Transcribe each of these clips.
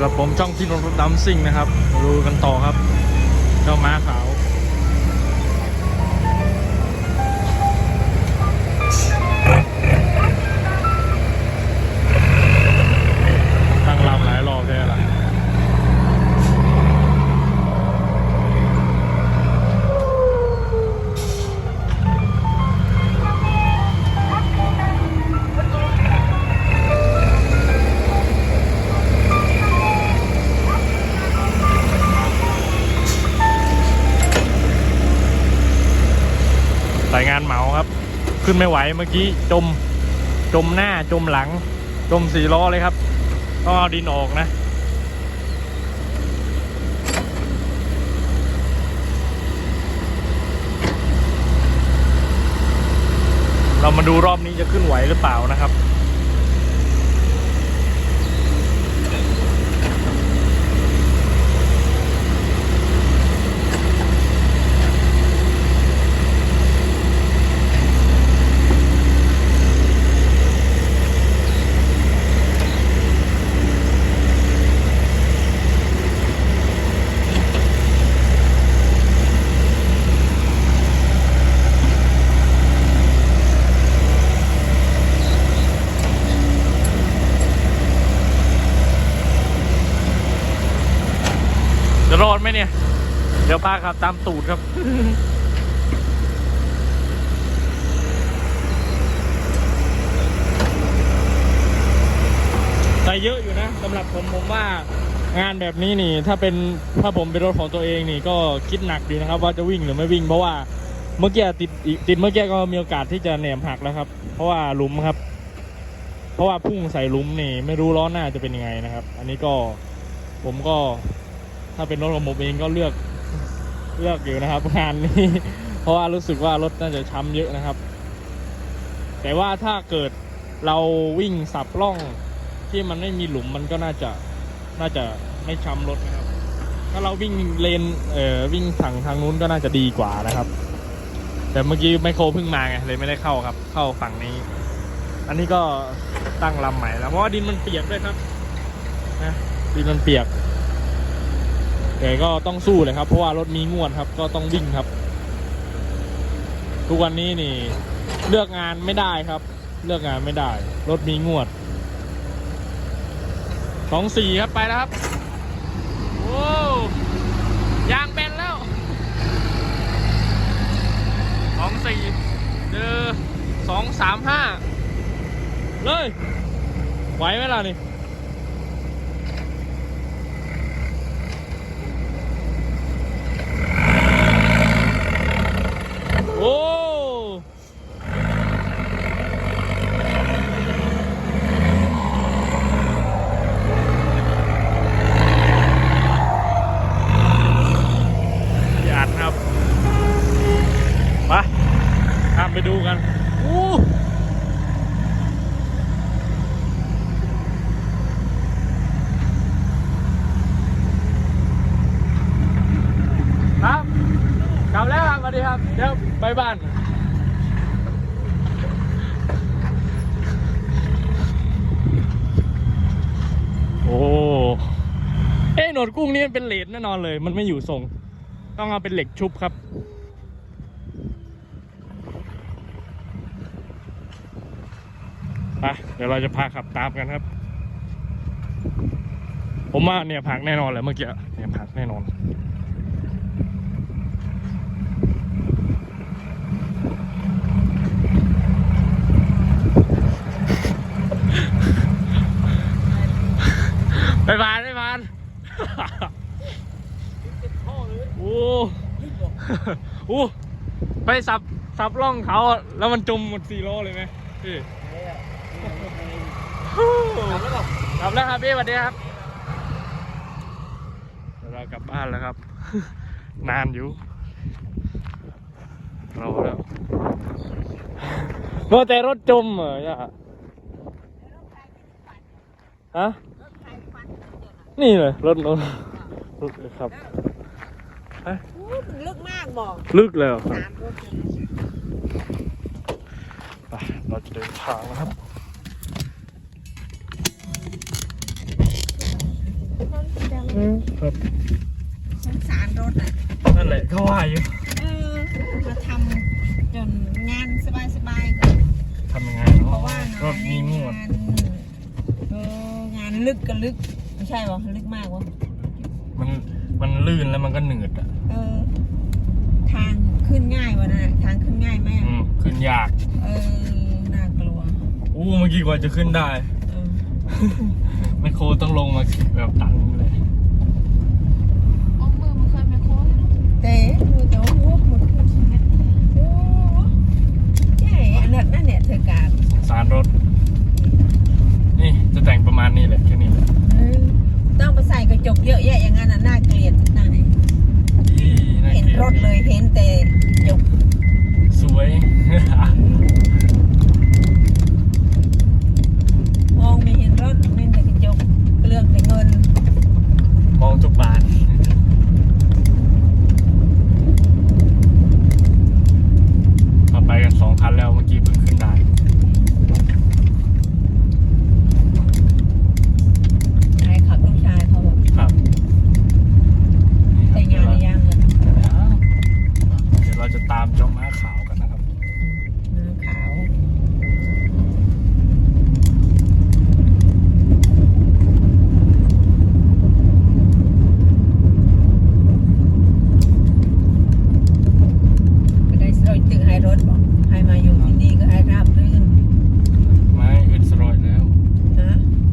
อยู่กับผมช่องที่รถดำซิ่งนะครับ ดูกันต่อครับ เจ้าม้าขาว ขึ้นไม่ไหวเมื่อกี้จม จมหน้าจมหลัง จมสี่ล้อเลยครับ ต้องเอาดินออกนะ เรามาดูรอบนี้จะขึ้นไหวหรือเปล่านะครับ จะรอดไหมเนี่ย เดี๋ยวพาขับตามตูดครับใส่เยอะอยู่นะสำหรับผมผมว่างานแบบนี้นี่ถ้าเป็นถ้าผมเป็นรถของตัวเองนี่ก็คิดหนักอยู่นะครับ ว่าจะวิ่งหรือไม่วิ่งเพราะว่าเมื่อกี้ติดติดเมื่อกี้ก็มีโอกาสที่จะแหนมหักแล้วครับ เพราะว่าหลุมครับ เพราะว่าพุ่งใส่หลุมนี่ ไม่รู้ล้อหน้าจะเป็นยังไงนะครับ อันนี้ก็ผมก็ถ้าเป็นรถของผมเองก็เลือก เลือกอยู่นะครับ งานนี้ เพราะว่ารู้สึกว่ารถน่าจะช้ำเยอะนะครับ แต่ว่าถ้าเกิดเราวิ่งสับล่องที่มันไม่มีหลุมมันก็น่าจะน่าจะไม่ช้ำรถนะครับ ถ้าเราวิ่งเลนเอ่อวิ่งฝั่งทางนู้นก็น่าจะดีกว่านะครับ แต่เมื่อกี้ไมโครเพิ่งมาไงเลยไม่ได้เข้าครับ เข้าฝั่งนี้ อันนี้ก็ตั้งลำใหม่แล้วเพราะว่าดินมันเปียกด้วยครับนะดินมันเปียก แต่ก็ต้องสู้เลยครับ เพราะว่ารถมีงวดครับ ก็ต้องวิ่งครับ ทุกวันนี้นี่ เลือกงานไม่ได้ครับ เลือกงานไม่ได้ รถมีงวดสองสี่ครับไปแล้วครับโอ้ยางแบนแล้วสองสี่เจอสองสามห้าเลยไหวไหมล่ะนี่ โอ้ยอัดครับมาตาม ไปดูกันโอ้ครับกลับแล้วครับสวัสดีครับ เดี๋ยวไปบ้านโอ้เอ้หนวดกุ้งนี่มันเป็นเหล็กแน่นอนเลย มันไม่อยู่ทรง ต้องเอาเป็นเหล็กชุบครับ ไปเดี๋ยวเราจะพาขับตามกันครับ ผมว่าเนี่ยพักแน่นอนเลยเมื่อกี้เนี่ยพักแน่นอนไปบานไปบานโอ้โหไปสับสับร่องเขาอะแล้วมันจมหมดสี่ล้อเลยไหมพี่ กลับแล้วครับพี่สวัสดีครับเดี๋ยวเรากลับบ้านแล้วครับ นานอยู่รอแล้วเมื่อแต่รถจมเหรอย่าฮะนี่เลยรถรถรถเลยครับลึกมากบอกลึกเลยเหรอครับสามรถไปเราจะเดินทางแล้วครับ เอครับสงสารรถอะ นั่นแหละเขาว่าอยู่เออ มาทำจนงานสบายๆก็ทำยังไงเพเนาะราะว่างรานถมีนี้งวด งานเอองานลึกก็ลึก ไม่ใช่วะลึกมากวะมันมันลื่นแล้วมันก็หนืดอะเออ ทางขึ้นง่ายวะนะทางขึ้นง่ายไหมอืมขึ้นยาก เออ น่ากลัวอู้เมื่อกี้กว่าจะขึ้นได้ เออ ไมโครต้องลงมาแบบตันเลย เอามือมาเคยไมโครเลยนะ แต่มือเจ้าหัวหมดขึ้นใช่ไหมโอ้ใช่อันนั้นนั่นเนี่ยเธอการ สงสารรถ นี่จะแต่งประมาณนี้แหละแค่นี้แหละ เออต้องไปใส่กระจกเยอะแยะอย่างนั้นน่ะน่าเกลียดน่าไหน อีน่า เห็น กลียด รถเลยเห็นแต่จก สวย มองไม่เห็นรถเห็นแต่กระจกเปลืองแต่เงิน มองทุกบานเราไปกันสองคันแล้วเมื่อกี้เพิ่งขึ้นได้ ใครขับลูกชายเขาบอก ครับนี่ครับ แต่งงานหรือยังเลย เดี๋ยวเราจะตามเจ้าม้าขาวกันนะครับ น้ำขาว ก็ได้สโรยตึงให้รถบอกให้มาอยู่ที่นี่ก็ให้ราบรื่น ไม้อื่นสรอยแล้ว ฮะ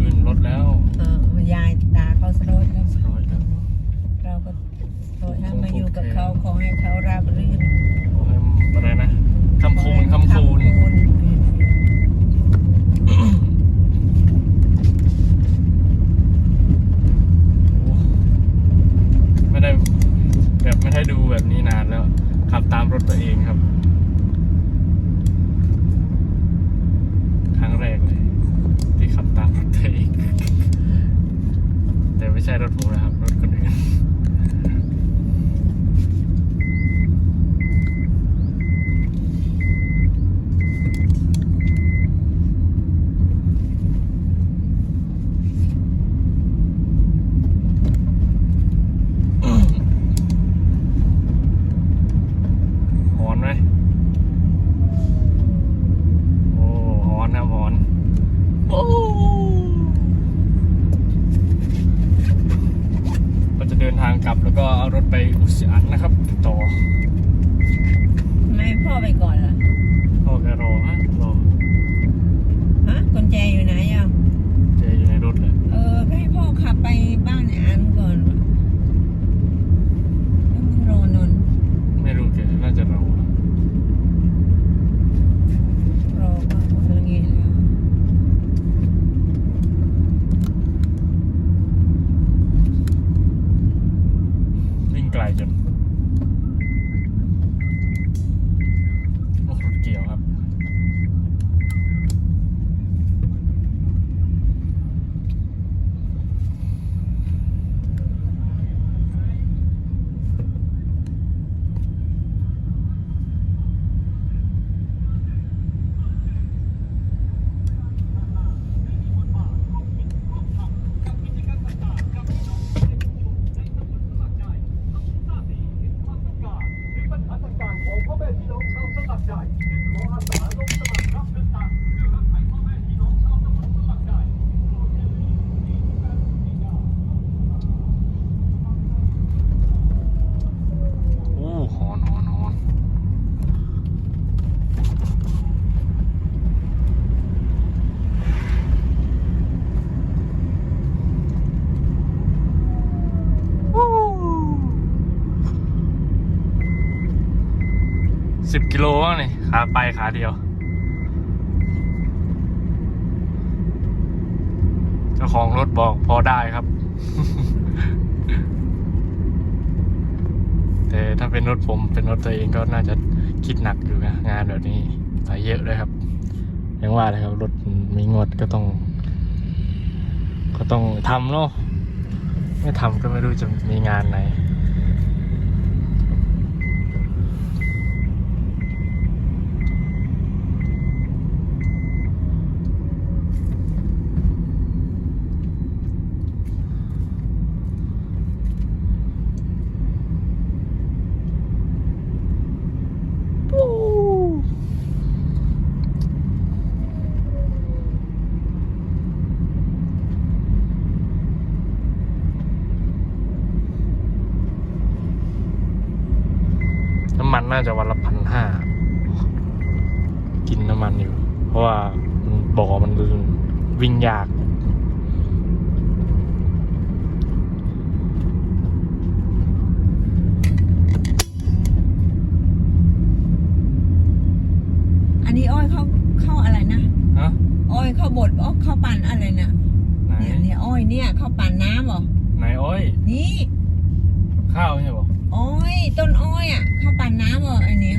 อื่นรถแล้ว เออยายตาเขาสโรยแล้ว สรอยแล้ว เราก็โปรดให้มาอยู่ กับเขาขอให้เขาราบรื่นโอ้ยอะไรนะคำคูณคำคูณคำคูณอืมโอ้ไม่ได้แบบไม่ได้ดูแบบนี้นานแล้ว ขับตามรถตัวเองครับ ครั้งแรกเลย ที่ขับตามรถตัวเอง แต่ไม่ใช่รถผมนะครับ รถคนอื่น หอนไหมโอ้หอนครับหอนโอ้ก็จะเดินทางกลับแล้วก็เอารถไปากนะครับต่อไมพ่อไปก่อนล่ะ พ่อแกรอฮะรอ ฮะกุญแจอยู่ไหนอะ เจอยู่ในรถเลย เออก็ให้พ่อขับไปบ้านไอ้อันก่อนวะแล้วมึงรอนนท์ ไม่รู้แกน่าจะรอ รอก็หมดแล้วไงแล้ว วิ่งไกลจนโอ้รถเกี่ยวครับ โอ้หอนหอนหอน สิบกิโลวะนี่ขาไปขาเดียว เจ้าของรถบอกพอได้ครับ แต่ถ้าเป็นรถผมเป็นรถตัวเองก็น่าจะคิดหนักอยู่นะงานแบบนี้หลายเยอะเลยครับอย่างว่าเลยครับ รถมีงดก็ต้อง ก็ต้องทำเนาะไม่ทำก็ไม่รู้จะมีงานไหน น่าจะวันละพันห้ากินน้ำมันอยู่ เพราะว่ามันบ่อมันวิ่งยาก อันนี้อ้อยเข้าเข้าอะไรนะฮะอ้อยเข้าบดอ้อยเข้าปั่นอะไรเนี่ยไหนเนี่ยเนี่ยอ้อยเนี่ยเข้าปั่นน้ำเหรอไหนอ้อยนี่ ข้าวใช่ปะ อ้อยต้นอ้อยอะ เข้าปั่นน้ำเหรออันนี้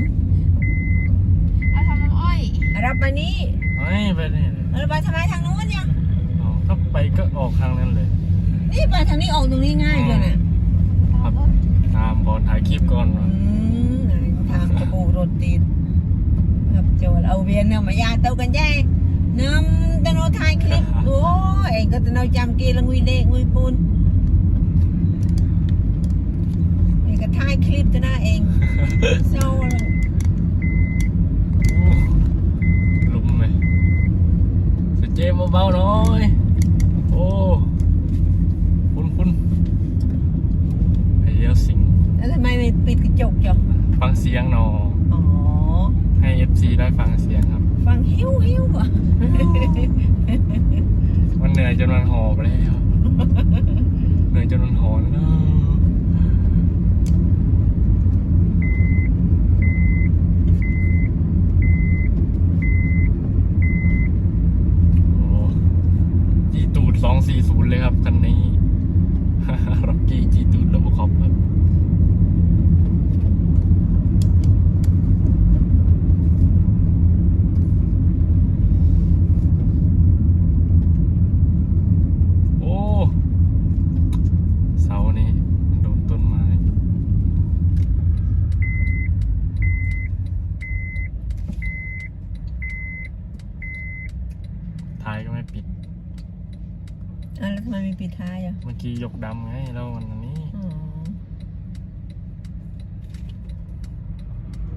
เอาทำน้ำอ้อยรับมานี่ไม่ไปนี่เลยเออไปทำไมทางนู้นเนี่ยอ๋อก็ไปก็ออกทางนั้นเลย นี่ไปทางนี้ออกตรงนี้ง่ายเลยน่ะเอารถตามก่อนถ่ายคลิปก่อนอืมไหนทางกระปูรถติดครับโจรเอาเวียนเนี่ยมายาเต้ากันแย่น้ำตะโนถ่ายคลิปโอ้ยเองก็ตะโนจำกีละงุยเด็กงุยปูนเองก็ ถ่ายคลิปตะหน้าเองเศร้าเลยโอ้หลุมเลยสเจมเบาๆหน่อย โอ้คุณคุณไอ้เหี้ยสิง แล้วทำไมไม่ปิดกระจกจ้ะฟังเสียงหนอ อ๋อ ให้ FC ได้ฟังเสียงครับ ฟังหิวหิวอะมันเหนื่อยจนมันหอบแล้ว เหนื่อยจนมันหอนแล้วโอ้จีตูด 240 เลยครับ คันนี้ร็อกกี้จีตูดโรบคอปครับ โอ้ เสานี้โดนต้นไม้ ท้ายก็ไม่ปิด อะแล้วทำไมไม่ปิดท้ายอะเมื่อกี้ยกดำไงแล้วมันอันนี้อ๋อ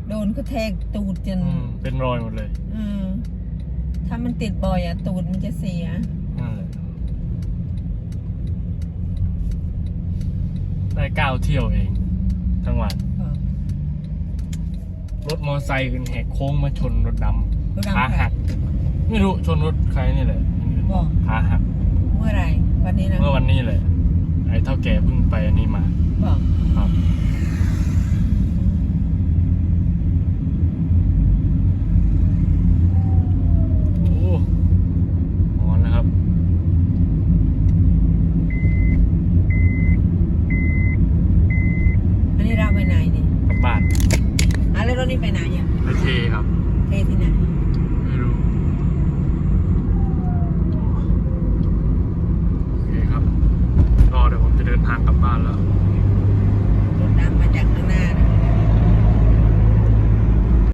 โดนกระแทกตูดจนอืม เป็นรอยหมดเลยเออถ้ามันติดบ่อยอะ ตูดมันจะเสีย นั่นแหละได้เก้าเที่ยวเอง ทั้งวัน รถมอไซค์ขึ้นแหกโค้งมาชนรถดรถำดำขาหัก ไม่รู้ชนรถใครนี่แหละบอก ขาหักเมื่อไหรวันนี้นะเมื่อวันนี้เลยไอ้เท่าแก่เพิ่งไปอันนี้มาบอกครับ